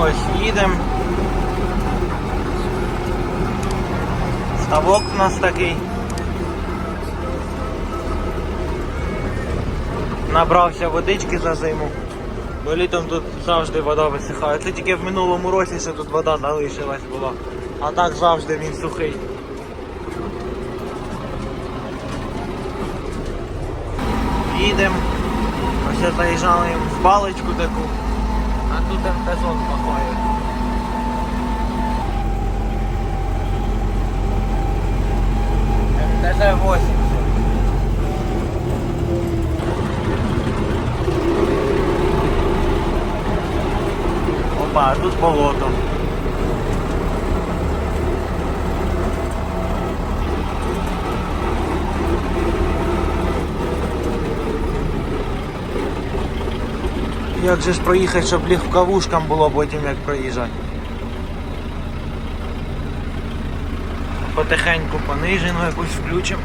Ось їдемо. Ставок у нас такий. Набрався водички за зиму. Бо літом тут завжди вода висихає. Це тільки в минулому році ще тут вода залишилась була. А так завжди він сухий. Їдемо. Ось заїжджали в балочку таку, а тут МТ-зон махає. МТЗ-80. Опа, а тут болото. Як же ж проїхати, щоб легковушкам було потім як проїжджати. Потихеньку понижену якусь включимо.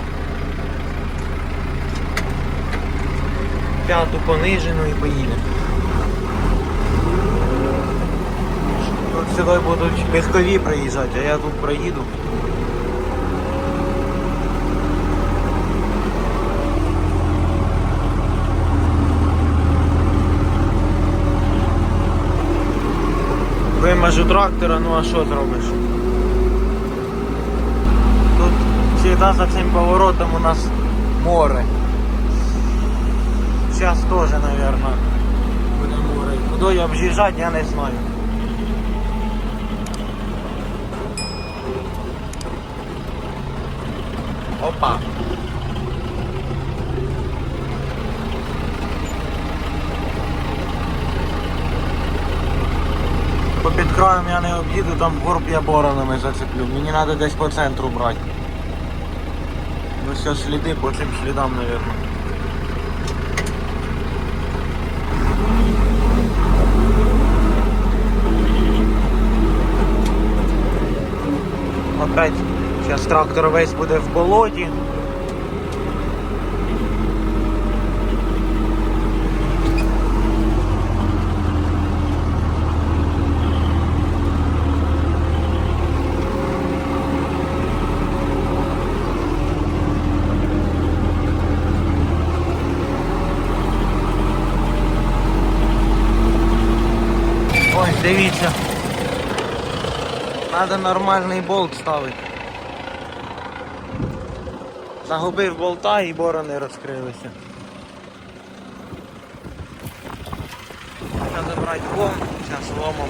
П'яту понижену і поїдемо. Тут сюди будуть легкові проїжджати, а я тут проїду. Вимажу трактора, ну а що зробиш? Тут завжди за цим поворотом у нас море. Зараз теж, мабуть, буде море. Куди я об'їжджати, я не знаю. Опа. По під краєм я не об'їду, там горб я боронами зацеплю. Мені треба десь по центру брати. Ну все, сліди по цим слідам, мабуть. Опять зараз трактор весь буде в болоті. Дивіться. Треба нормальний болт ставити. Загубив болта і борони розкрилися. Треба забрати лом, зараз ломом.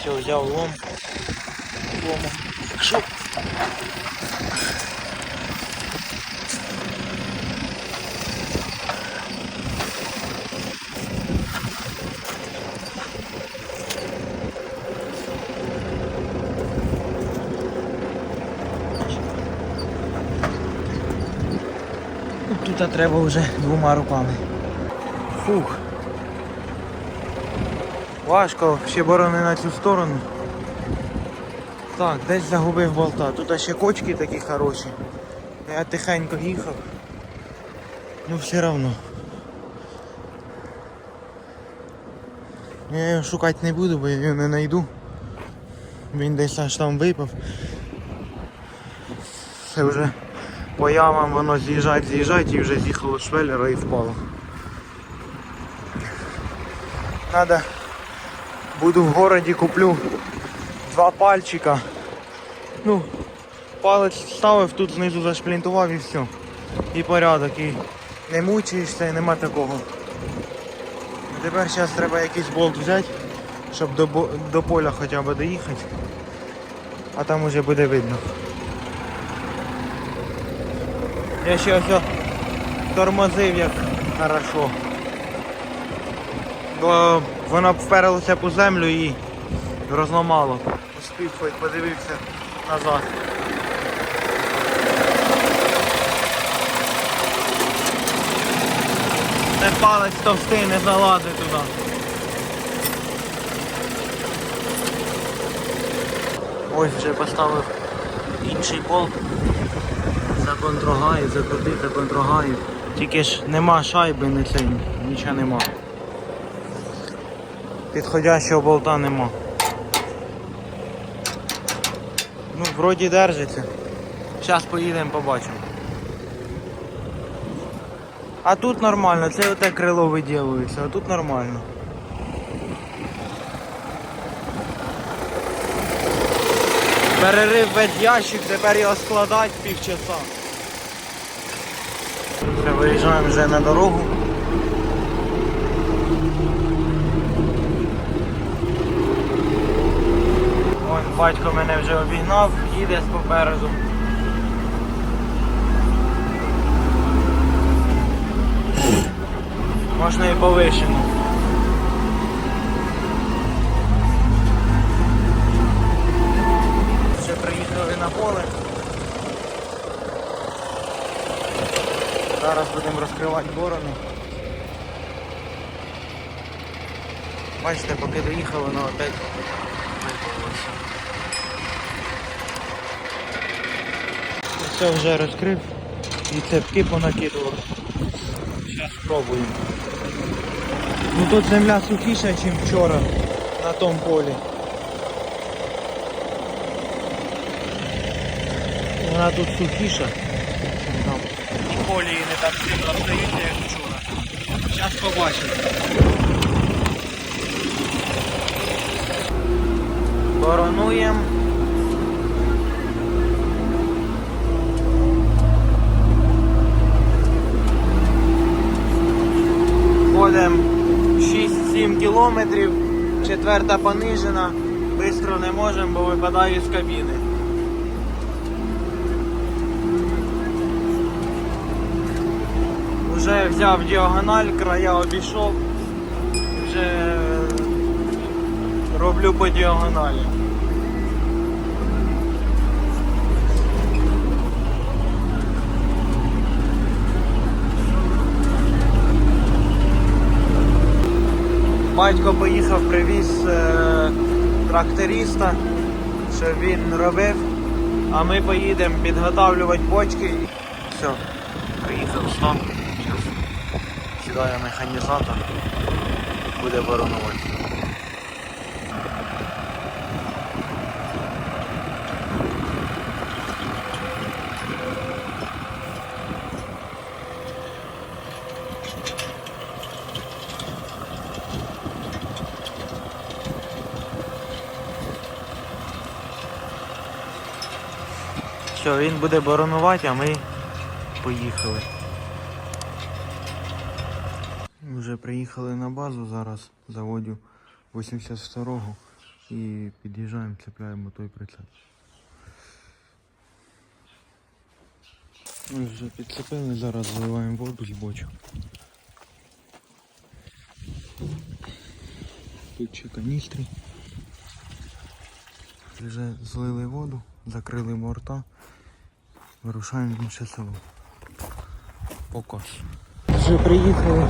Все, взяв лом. Ломом. Шоп. Тут треба вже двома руками. Фух. Важко, ще борони на цю сторону. Так, десь загубив болта. Тут ще кочки такі хороші. Я тихенько їхав. Ну все одно. Я його шукати не буду, бо я його не знайду. Він десь аж там випав. Це вже по ямам воно з'їжджать, з'їжджать і вже з'їхало швеллера і впало. Надо буду в городі куплю два пальчика. Ну, палець ставив, тут знизу зашплінтував і все. І порядок. І не мучаєшся і нема такого. Тепер зараз треба якийсь болт взяти, щоб до, до поля хоча б доїхати. А там уже буде видно. Я ще ось тормозив як хорошо. Бо воно вперлося по землю і розламало. Успів хоч подивився назад. Це палець товстий, не залазить туди. Ось вже поставив інший болт. Законтрогаю, закрутив, законтрогаю. Тільки ж нема шайби, не це, нічого нема. Підходящого болта нема. Ну, вроді держиться. Зараз поїдемо побачимо. А тут нормально, це оте крило виділується, а тут нормально. Перерив весь ящик, тепер його складати півчаса. Все, виїжджаємо вже на дорогу. Вон батько мене вже обігнав, їде попереду. Можна і повишено. Розкривати борони. Бачите, поки доїхали, воно опять випалося. Все вже розкрив і цепки понакидував. Зараз спробуємо. Ну тут земля сухіша, ніж вчора на тому полі. Вона тут сухіша. І не так сильно остаються, як вчора. Зараз побачимо. Боронуємо. Ходимо 6-7 кілометрів, четверта понижена, Бистро не можемо, бо випадаю з кабіни. Вже взяв діагональ, края обійшов, вже роблю по діагоналі. Батько поїхав, привіз е, тракториста, щоб він робив, а ми поїдемо підготавлювати бочки. і Все, приїхав стан. Сідає механізатор, буде воронувати. Все, він буде боронувати, а ми поїхали. Вже приїхали на базу, зараз заводю 82-го і під'їжджаємо, цепляємо той прицеп. Ми вже підцепили, зараз заливаємо воду з бочок. Тут ще каністри. Вже злили воду, закрили морта. Вирушаємо в інше село. Покос. Вже приїхали.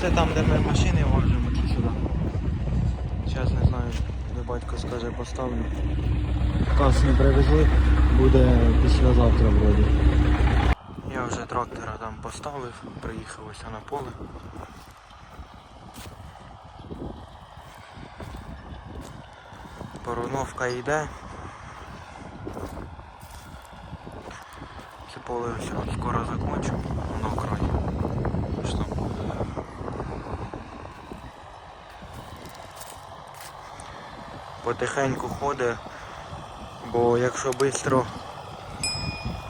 Це там, де ми машини вожимо, це сюди. Зараз не знаю, де батько скаже поставлю. Кас не привезли, буде післязавтра вроді. Я вже трактора там поставив, приїхав ось на поле. Поруновка йде. Поле все скоро закончу, воно край. Що? Потихеньку ходить, бо якщо швидко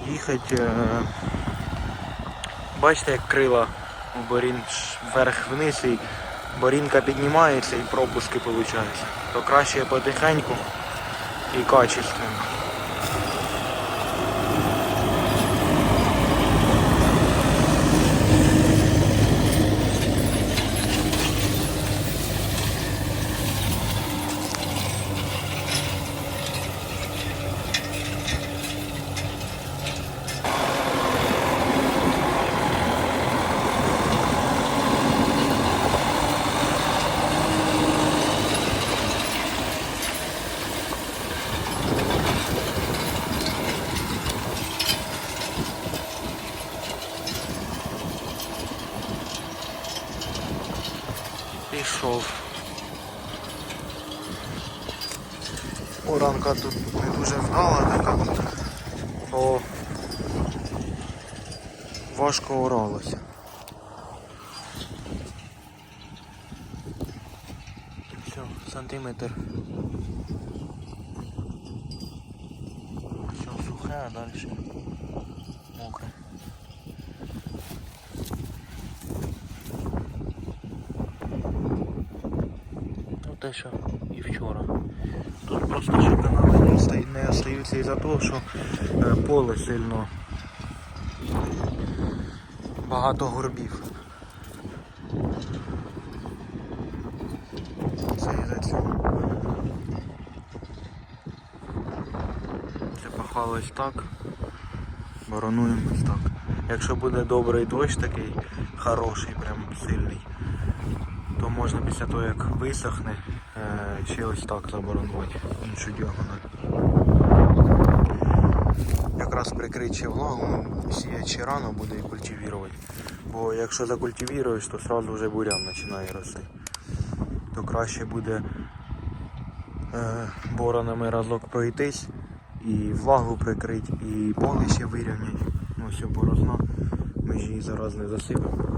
їхати, е, бачите як крила борін вверх-вниз і борінка піднімається і пропуски виходять. То краще потихеньку і качественно. Пішов. Оранка тут не дуже вдала така, бо важко оралося. Все, сантиметр. Все сухе, а далі мокре. Ну те, що і вчора. Тут просто канали не остаються із-за того, що е, поле сильно багато горбів. Це із-за цього. Це пахалось так. Боронуємо ось так. Якщо буде добрий дощ такий хороший, прям сильний, то можна після того як висохне, е, ще ось так заборонувати іншу діагональ. Якраз прикрити влагу, сіяти ще рано буде і культивувати. Бо якщо закультивуєш, то одразу вже бурян починає рости. То краще буде е, боронами разок пройтись і влагу прикрити, і поле ще вирівняти. Ну все порозна. Ми ж її зараз не засипемо.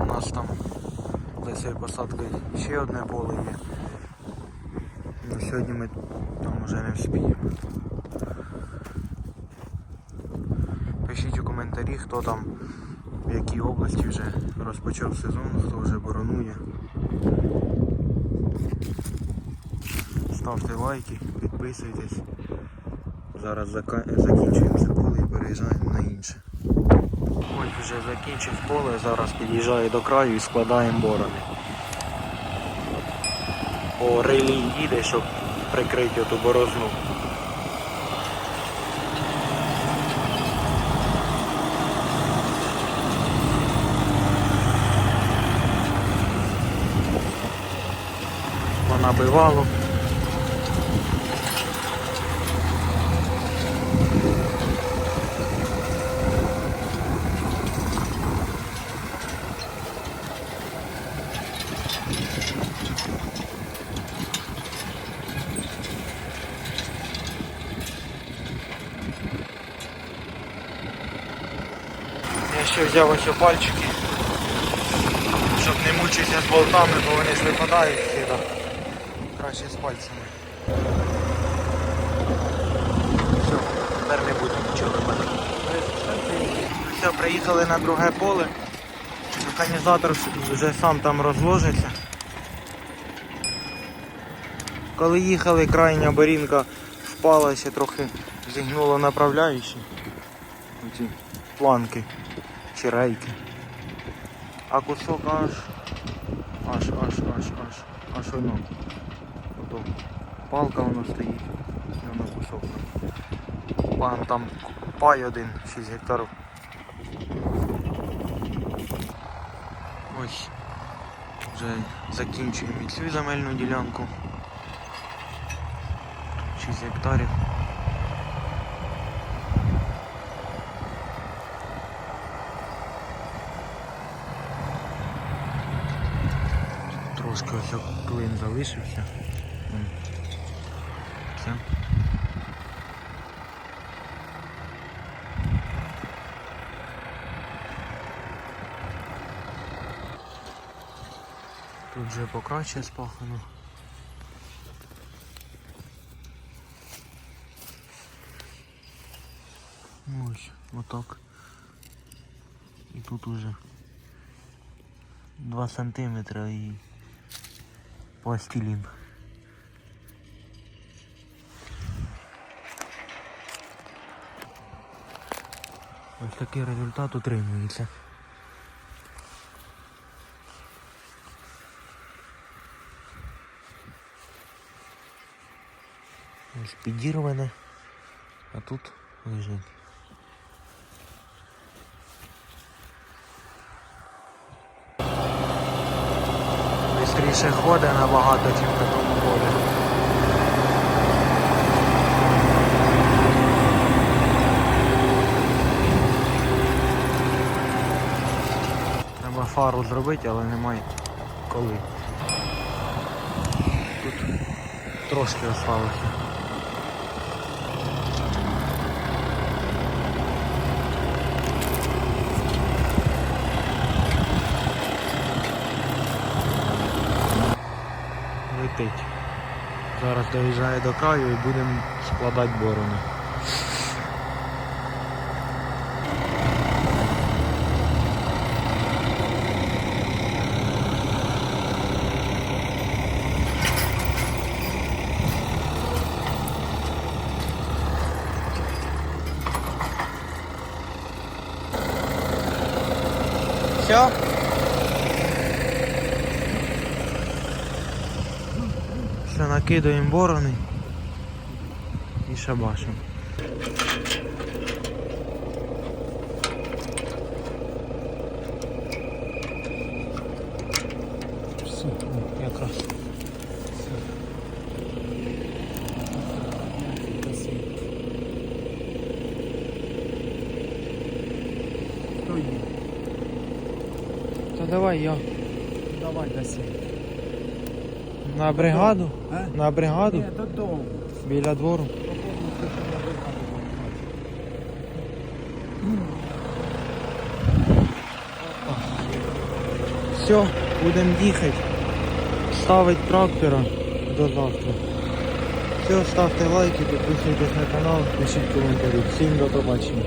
У нас там за цією посадкою ще одне поле є. Ну, сьогодні ми там вже не вспіємо. Пишіть у коментарі, хто там в якій області вже розпочав сезон, хто вже боронує. Ставте лайки, підписуйтесь. Зараз закінчуємо це поле і переїжджаємо на інше. Ось вже закінчив поле, зараз під'їжджаю до краю і складаємо борони. По релі їде, щоб прикрити оту борозну. Понабивало. Я ще взяв ось пальчики, щоб не мучитися з болтами, бо вони ж випадають сюди. Краще з пальцями. Все, тепер не буде нічого випадати. Все, приїхали на друге поле. Механізатор вже сам там розложиться. Коли їхали, крайня борінка впала, ще трохи зігнула направляючі. Оці планки чи. А кусок аж аж аж аж аж аж воно. Ото палка воно стоїть. Воно кусок. Пан там пай один, 6 гектарів. Ось. Вже закінчуємо і цю земельну ділянку. 6 гектарів. Трошки ось як клин залишився. Все. Тут вже покраще спахано. Ось, отак. І тут уже 2 сантиметра і пластилін. Ось такий результат утримується. Ось підірване, а тут лежить. більше ходить набагато, ніж на тому полі. Треба фару зробити, але немає коли. Тут трошки осталося. Доїжджає до краю і будемо складати борони. Все? Все, накидаємо борони і шабашимо. Все, якраз. Та давай я. Давай даси. На бригаду? А? На бригаду? Ні, додому. Біля двору. Все, будемо їхати. Ставити трактора до завтра. Все, ставте лайки, підписуйтесь на канал, пишіть коментарі. Всім до побачення.